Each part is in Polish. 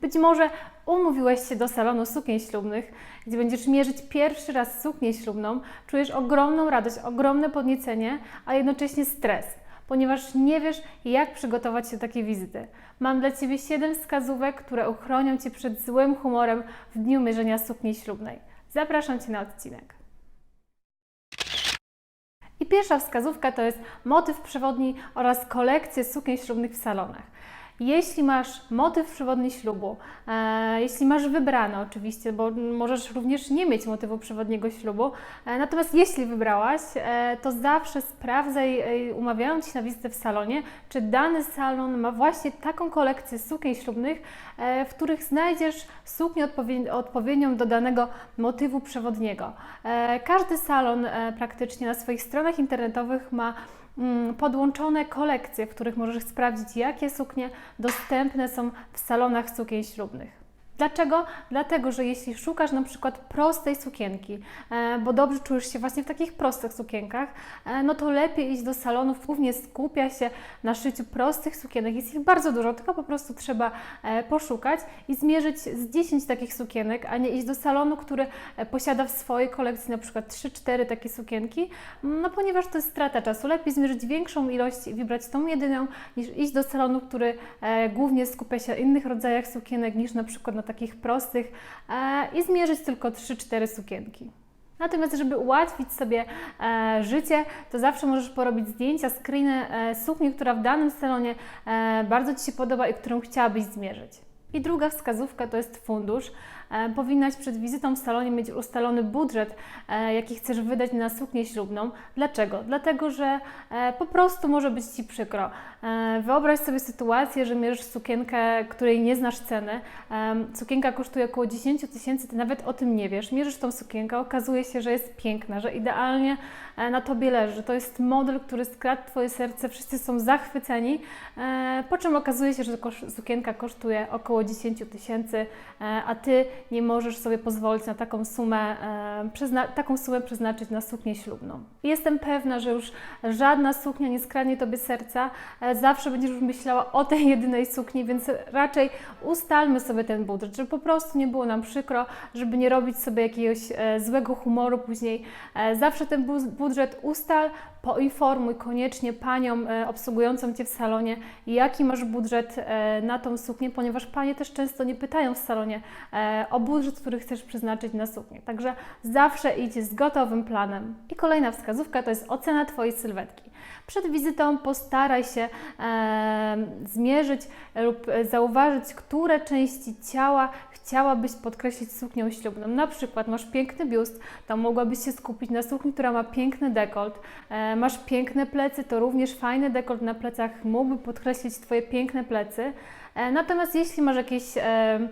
Być może umówiłeś się do salonu sukien ślubnych, gdzie będziesz mierzyć pierwszy raz suknię ślubną, czujesz ogromną radość, ogromne podniecenie, a jednocześnie stres, ponieważ nie wiesz, jak przygotować się do takiej wizyty. Mam dla Ciebie 7 wskazówek, które uchronią Cię przed złym humorem w dniu mierzenia sukni ślubnej. Zapraszam Cię na odcinek. I pierwsza wskazówka to jest motyw przewodni oraz kolekcje sukien ślubnych w salonach. Jeśli masz motyw przewodni ślubu, e, jeśli masz wybrane oczywiście, bo możesz również nie mieć motywu przewodniego ślubu, e, natomiast jeśli wybrałaś, e, to zawsze sprawdzaj, e, umawiając się na wizytę w salonie, czy dany salon ma właśnie taką kolekcję sukien ślubnych, e, w których znajdziesz suknię odpowiedni- odpowiednią do danego motywu przewodniego. E, każdy salon e, praktycznie na swoich stronach internetowych ma podłączone kolekcje, w których możesz sprawdzić, jakie suknie dostępne są w salonach sukien ślubnych. Dlaczego? Dlatego, że jeśli szukasz na przykład prostej sukienki, e, bo dobrze czujesz się właśnie w takich prostych sukienkach, e, no to lepiej iść do salonów, głównie skupia się na szyciu prostych sukienek. Jest ich bardzo dużo, tylko po prostu trzeba e, poszukać i zmierzyć z 10 takich sukienek, a nie iść do salonu, który posiada w swojej kolekcji na przykład 3-4 takie sukienki, no ponieważ to jest strata czasu. Lepiej zmierzyć większą ilość i wybrać tą jedyną, niż iść do salonu, który głównie skupia się na innych rodzajach sukienek niż na przykład na takich prostych e, i zmierzyć tylko 3-4 sukienki. Natomiast, żeby ułatwić sobie e, życie, to zawsze możesz porobić zdjęcia, screeny e, sukni, która w danym salonie e, bardzo Ci się podoba i którą chciałabyś zmierzyć. I druga wskazówka to jest fundusz. E, powinnaś przed wizytą w salonie mieć ustalony budżet, e, jaki chcesz wydać na suknię ślubną. Dlaczego? Dlatego, że e, po prostu może być Ci przykro. Wyobraź sobie sytuację, że mierzysz sukienkę, której nie znasz ceny. Sukienka kosztuje około 10 tysięcy, Ty nawet o tym nie wiesz. Mierzysz tą sukienkę, okazuje się, że jest piękna, że idealnie na Tobie leży. To jest model, który skradł Twoje serce, wszyscy są zachwyceni, po czym okazuje się, że sukienka kosztuje około 10 tysięcy, a Ty nie możesz sobie pozwolić na taką sumę, e, taką sumę przeznaczyć na suknię ślubną. Jestem pewna, że już żadna suknia nie skradnie Tobie serca, e, zawsze będziesz już myślała o tej jedynej sukni, więc raczej ustalmy sobie ten budżet, żeby po prostu nie było nam przykro, żeby nie robić sobie jakiegoś e, złego humoru później. Zawsze ten bu- budżet ustal, poinformuj koniecznie panią obsługującą Cię w salonie, jaki masz budżet na tą suknię, ponieważ panie też często nie pytają w salonie o budżet, który chcesz przeznaczyć na suknię. Także zawsze idź z gotowym planem. I kolejna wskazówka to jest ocena Twojej sylwetki. Przed wizytą postaraj się e, zmierzyć lub e, zauważyć, które części ciała chciałabyś podkreślić suknią ślubną. Na przykład masz piękny biust, to mogłabyś się skupić na sukni, która ma piękny dekolt. E, masz piękne plecy, to również fajny dekolt na plecach mógłby podkreślić Twoje piękne plecy. E, natomiast jeśli masz jakieś e,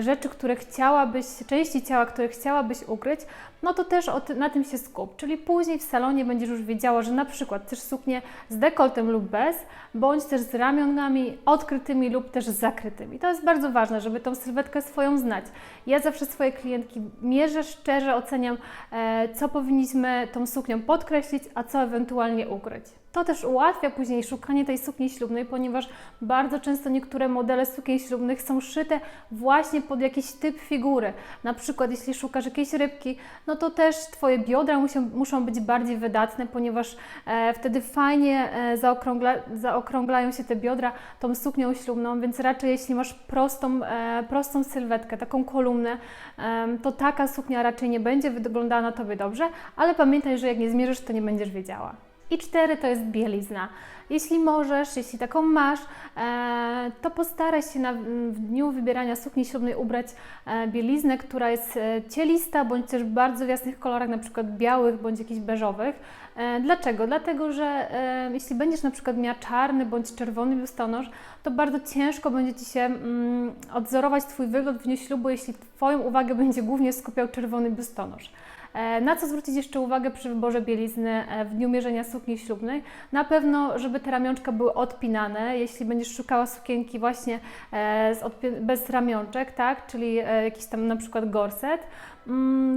rzeczy, które chciałabyś, części ciała, które chciałabyś ukryć, no to też na tym się skup. Czyli później w salonie będziesz już wiedziała, że na przykład chcesz suknię z dekoltem lub bez, bądź też z ramionami odkrytymi lub też zakrytymi. To jest bardzo ważne, żeby tą sylwetkę swoją znać. Ja zawsze swoje klientki mierzę, szczerze oceniam, e, co powinniśmy tą suknią podkreślić, a co ewentualnie ukryć. To też ułatwia później szukanie tej sukni ślubnej, ponieważ bardzo często niektóre modele sukien ślubnych są szyte właśnie pod jakiś typ figury. Na przykład jeśli szukasz jakiejś rybki, no to też Twoje biodra muszą, muszą być bardziej wydatne, ponieważ e, wtedy fajnie e, zaokrągla, zaokrąglają się te biodra tą suknią ślubną, więc raczej jeśli masz prostą, e, prostą sylwetkę, taką kolumnę, em, to taka suknia raczej nie będzie wyglądała na Tobie dobrze, ale pamiętaj, że jak nie zmierzysz, to nie będziesz wiedziała. I cztery to jest bielizna. Jeśli możesz, jeśli taką masz, e, to postaraj się na, w dniu wybierania sukni ślubnej ubrać e, bieliznę, która jest e, cielista, bądź też w bardzo jasnych kolorach, na przykład białych bądź jakichś beżowych. Dlaczego? Dlatego, że jeśli będziesz na przykład miała czarny bądź czerwony biustonosz, to bardzo ciężko będzie Ci się mm, odzorować Twój wygląd w dniu ślubu, jeśli Twoją uwagę będzie głównie skupiał czerwony biustonosz. E, Na co zwrócić jeszcze uwagę przy wyborze bielizny e, w dniu mierzenia sukni ślubnej? Na pewno, żeby te ramionczka były odpinane. Jeśli będziesz szukała sukienki właśnie e, bez ramionczek, tak, czyli jakiś tam na przykład gorset,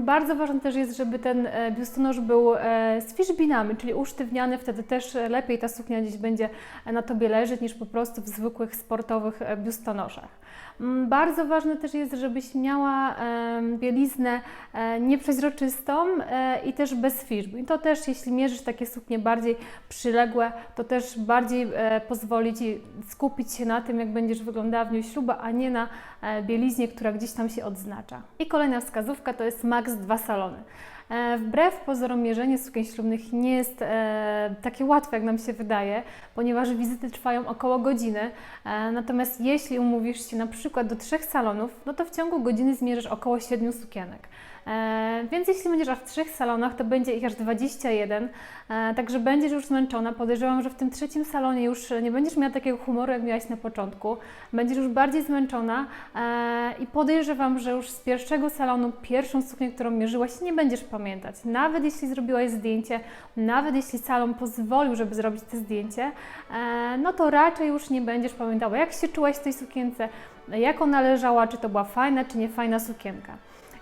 Bardzo ważne też jest, żeby ten e, biustonosz był e, z fiszbinami, czyli usztywniany, wtedy też lepiej ta suknia gdzieś będzie na Tobie leżeć niż po prostu w zwykłych sportowych e, biustonoszach. Mm, Bardzo ważne też jest, żebyś miała bieliznę nieprzezroczystą e, i też bez fiszb. I to też, jeśli mierzysz takie suknie bardziej przyległe, to też bardziej pozwoli Ci skupić się na tym, jak będziesz wyglądała w dniu ślubu, a nie na e, bieliznie, która gdzieś tam się odznacza. I kolejna wskazówka to jest max dwa salony. E, Wbrew pozorom mierzenie sukien ślubnych nie jest e, takie łatwe, jak nam się wydaje, ponieważ wizyty trwają około godziny. E, natomiast jeśli umówisz się na przykład do trzech salonów, no to w ciągu godziny zmierzysz około siedmiu sukienek. E, więc jeśli będziesz aż w trzech salonach, to będzie ich aż 21, e, także będziesz już zmęczona. Podejrzewam, że w tym trzecim salonie już nie będziesz miała takiego humoru, jak miałaś na początku. Będziesz już bardziej zmęczona e, i podejrzewam, że już z pierwszego salonu pierwszą suknię, którą mierzyłaś, nie będziesz pamiętać. Nawet jeśli zrobiłaś zdjęcie, nawet jeśli salon pozwolił, żeby zrobić to zdjęcie, no to raczej już nie będziesz pamiętała, jak się czułaś w tej sukience, jak ona leżała, czy to była fajna, czy nie fajna sukienka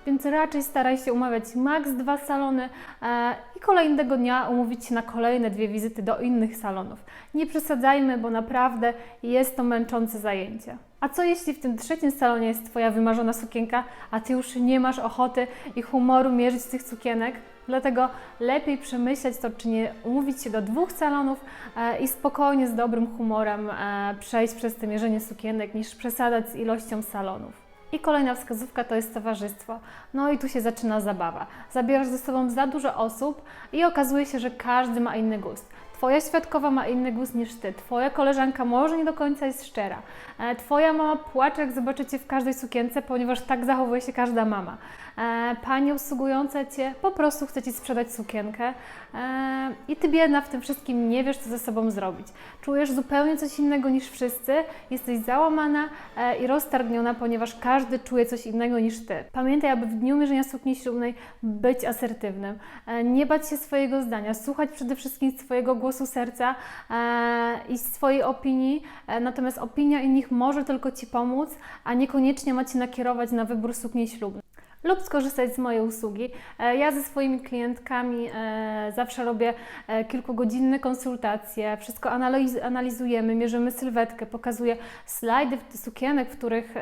więc raczej staraj się umawiać maks dwa salony e, i kolejnego dnia umówić się na kolejne dwie wizyty do innych salonów. Nie przesadzajmy, bo naprawdę jest to męczące zajęcie. A co jeśli w tym trzecim salonie jest Twoja wymarzona sukienka, a Ty już nie masz ochoty i humoru mierzyć tych sukienek? Dlatego lepiej przemyśleć to, czy nie umówić się do dwóch salonów e, i spokojnie, z dobrym humorem e, przejść przez to mierzenie sukienek, niż przesadzać z ilością salonów. I kolejna wskazówka to jest towarzystwo. No i tu się zaczyna zabawa. Zabierasz ze sobą za dużo osób i okazuje się, że każdy ma inny gust. Twoja świadkowa ma inny gust niż ty. Twoja koleżanka może nie do końca jest szczera. E, Twoja mama płacze, jak zobaczy cię w każdej sukience, ponieważ tak zachowuje się każda mama. E, Pani obsługująca cię po prostu chce ci sprzedać sukienkę e, i ty biedna w tym wszystkim nie wiesz, co ze sobą zrobić. Czujesz zupełnie coś innego niż wszyscy, jesteś załamana i roztargniona, ponieważ każdy czuje coś innego niż ty. Pamiętaj, aby w dniu mierzenia sukni ślubnej być asertywnym, nie bać się swojego zdania, słuchać przede wszystkim swojego głosu serca e, i swojej opinii, e, natomiast opinia innych może tylko Ci pomóc, a niekoniecznie ma Cię nakierować na wybór sukni ślubnej lub skorzystać z mojej usługi. E, Ja ze swoimi klientkami zawsze robię kilkugodzinne konsultacje, wszystko analiz- analizujemy, mierzymy sylwetkę, pokazuję slajdy sukienek, w których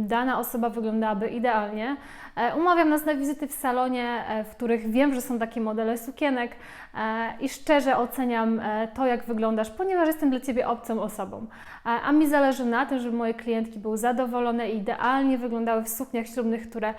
dana osoba wyglądałaby idealnie. E, Umawiam nas na wizyty w salonie, e, w których wiem, że są takie modele sukienek e, i szczerze oceniam to, jak wyglądasz, ponieważ jestem dla Ciebie obcą osobą. A mi zależy na tym, żeby moje klientki były zadowolone i idealnie wyglądały w sukniach ślubnych, które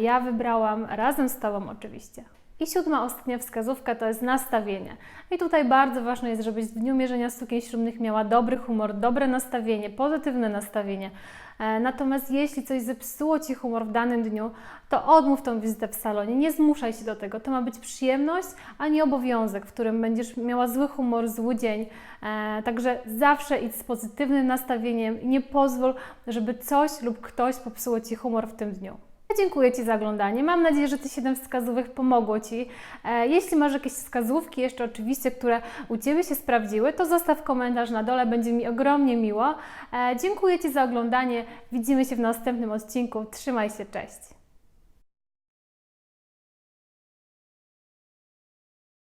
ja wybrałam, razem z Tobą oczywiście. I siódma, ostatnia wskazówka to jest nastawienie. I tutaj bardzo ważne jest, żebyś w dniu mierzenia sukien ślubnych miała dobry humor, dobre nastawienie, pozytywne nastawienie. E, Natomiast jeśli coś zepsuło Ci humor w danym dniu, to odmów tą wizytę w salonie. Nie zmuszaj się do tego. To ma być przyjemność, a nie obowiązek, w którym będziesz miała zły humor, zły dzień. E, Także zawsze idź z pozytywnym nastawieniem nie pozwól, żeby coś lub ktoś popsuło Ci humor w tym dniu. Dziękuję Ci za oglądanie. Mam nadzieję, że te 7 wskazówek pomogło Ci. E, Jeśli masz jakieś wskazówki jeszcze oczywiście, które u Ciebie się sprawdziły, to zostaw komentarz na dole, będzie mi ogromnie miło. E, Dziękuję Ci za oglądanie. Widzimy się w następnym odcinku. Trzymaj się, cześć!